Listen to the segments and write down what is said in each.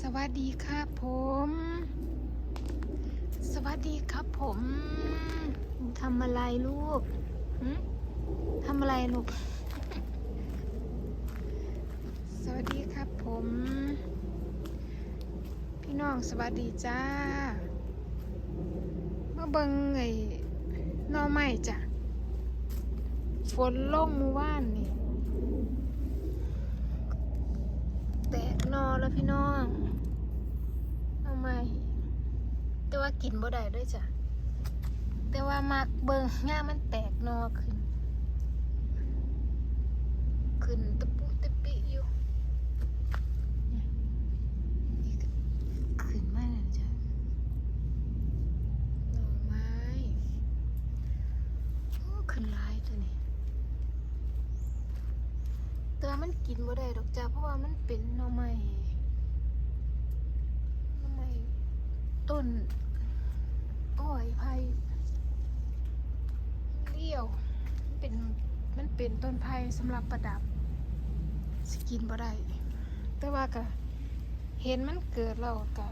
สวัสดีครับผม สวัสดีครับผมทำอะไรลูกทำอะไรลูก สวัสดีครับผม พี่น้องสวัสดีจ้ามาเบิงไอ้หนอไม้จ้ะฝนลงเมื่อวานนี่ แตกหนอ แล้วพี่น้องหนอไมแต่ว่ากินบ่ได้ด้วยจ้ะแต่ว่ามักเบิงง่ามันแตกนอขึ้น ขึ้นตะปุตะปิอยู่นี่ยนี่ก็ขึ้นมาแล้วจ้ะหน่อไม้โอ้ขึ้นหลายตัวนี้ มันกินบ่ได้ดอกจ้าเพราะว่ามันเป็นหน่อไม้หน่อไม้ต้นอ้อยไผ่เลี้ยวเป็นมันเป็นต้นไผ่สำหรับประดับสกินบ่ได้แต่ว่าก็เห็นมันเกิดแล้วก็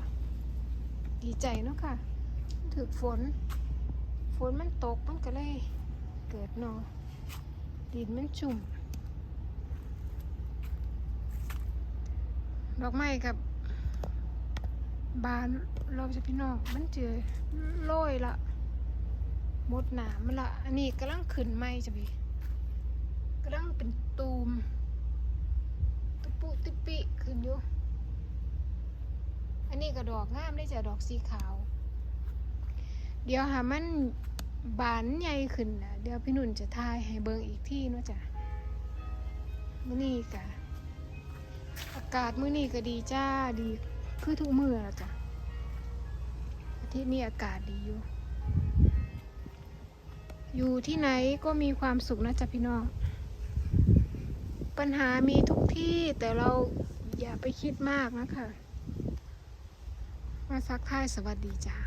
ดีใจเนาะค่ะถึกฝน ฝนมันตกมันก็เลยเกิดหนอดินมันชุ่ม ดอกไม้กับบานเราจะพี่น้องมันเจอโรยละหมดหนามมันละอันนี้กำลังขึ้นไม้จ้ะพี่กำลังเป็นตูมตุปุติปิขึ้นอยู่อันนี้ก็ดอกงามได้จ้ะดอกสีขาว เดี๋ยวหามันบานใหญ่ขึ้นนะเดี๋ยวพี่นุ่นจะทายให้เบิ่งอีกที่นาะจ้ะมื้อนี้กะอากาศมื้อนี้ก็ดีจ้าดีคือทุกมื้อแล้วจ้ะอาทิตย์นี้อากาศดีอยู่ อยู่ที่ไหนก็มีความสุขนะจ๊ะพี่น้อง ปัญหามีทุกที่แต่เราอย่าไปคิดมากนะคะ มาซักทายสวัสดีจ้า